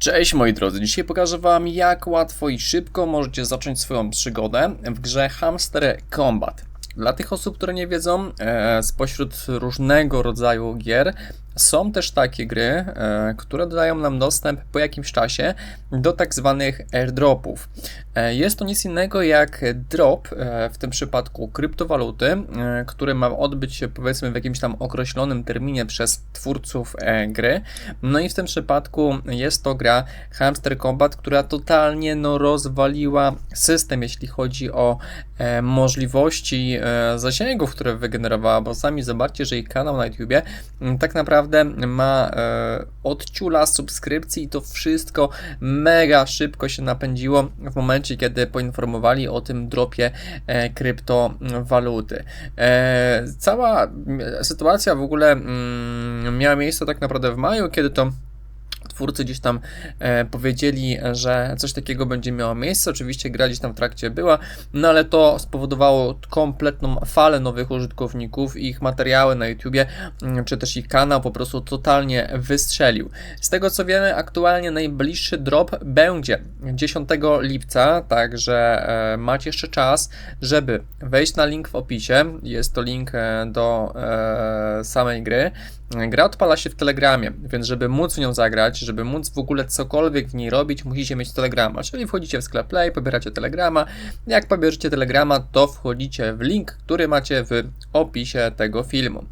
Cześć moi drodzy, dzisiaj pokażę wam jak łatwo i szybko możecie zacząć swoją przygodę w grze Hamster Combat. Dla tych osób, które nie wiedzą, e, spośród różnego rodzaju gier są też takie gry, e, które dają nam dostęp po jakimś czasie do tak zwanych airdropów. E, jest to nic innego jak drop, e, w tym przypadku kryptowaluty, który ma odbyć się powiedzmy w jakimś tam określonym terminie przez twórców gry. No i w tym przypadku jest to gra Hamster Combat, która totalnie no, rozwaliła system, jeśli chodzi o możliwości zasięgów, które wygenerowała, bo sami zobaczcie, że jej kanał na YouTubie m, tak naprawdę ma e, subskrypcji i to wszystko mega szybko się napędziło w momencie, kiedy poinformowali o tym dropie e, kryptowaluty. E, cała sytuacja w ogóle mm, miała miejsce tak naprawdę w maju, kiedy to twórcy gdzieś tam e, powiedzieli, że coś takiego będzie miało miejsce. Oczywiście gra gdzieś tam w trakcie była, no ale to spowodowało kompletną falę nowych użytkowników. Ich materiały na YouTubie, mm, czy też ich kanał po prostu totalnie wystrzelił. Z tego co wiemy, aktualnie najbliższy drop będzie 10 lipca, także e, macie jeszcze czas, żeby wejść na link w opisie. Jest to link e, do e, samej gry. Gra odpala się w Telegramie, więc żeby móc w nią zagrać, żeby móc w ogóle cokolwiek w niej robić, musicie mieć Telegrama. Czyli wchodzicie w sklep Play, pobieracie Telegrama. Jak pobierzecie Telegrama, to wchodzicie w link, który macie w opisie tego filmu.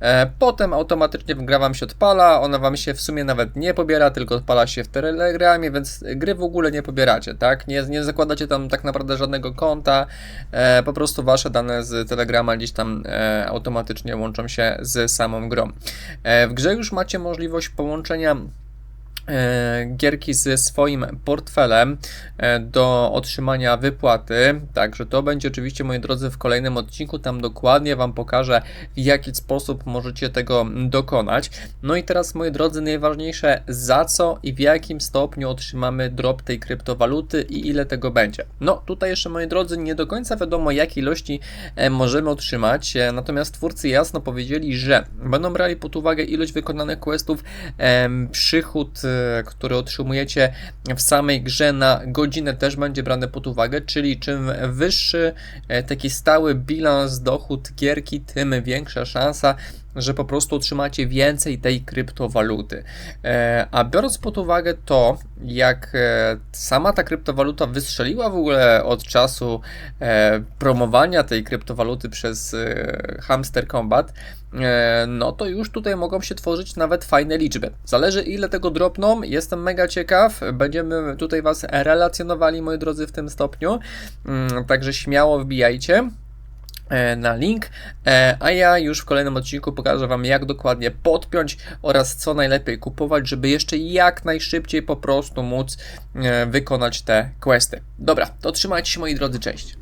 E, potem automatycznie gra wam się odpala, ona wam się w sumie nawet nie pobiera, tylko odpala się w Telegramie, więc gry w ogóle nie pobieracie, tak? Nie, nie zakładacie tam tak naprawdę żadnego konta, e, po prostu wasze dane z Telegrama gdzieś tam e, automatycznie łączą się z samą grą. W grze już macie możliwość połączenia gierki ze swoim portfelem e, do otrzymania wypłaty. Także to będzie oczywiście, moi drodzy, w kolejnym odcinku. Tam dokładnie Wam pokażę, w jaki sposób możecie tego dokonać. No i teraz, moi drodzy, najważniejsze, za co i w jakim stopniu otrzymamy drop tej kryptowaluty i ile tego będzie. No, tutaj jeszcze, moi drodzy, nie do końca wiadomo, jakie ilości e, możemy otrzymać, e, natomiast twórcy jasno powiedzieli, że będą brali pod uwagę ilość wykonanych questów, przychód, e, który otrzymujecie w samej grze na godzinę też będzie brany pod uwagę, czyli czym wyższy e, taki stały bilans, dochód gierki, tym większa szansa, że po prostu otrzymacie więcej tej kryptowaluty. E, a biorąc pod uwagę to, jak e, sama ta kryptowaluta wystrzeliła w ogóle od czasu e, promowania tej kryptowaluty przez Hamster Combat, no to już tutaj mogą się tworzyć nawet fajne liczby. Zależy ile tego dropną, jestem mega ciekaw, będziemy tutaj Was relacjonowali, moi drodzy, w tym stopniu, Mm, także śmiało wbijajcie na link, e, a ja już w kolejnym odcinku pokażę Wam, jak dokładnie podpiąć oraz co najlepiej kupować, żeby jeszcze jak najszybciej po prostu móc e, wykonać te questy. Dobra, to trzymajcie się moi drodzy, cześć.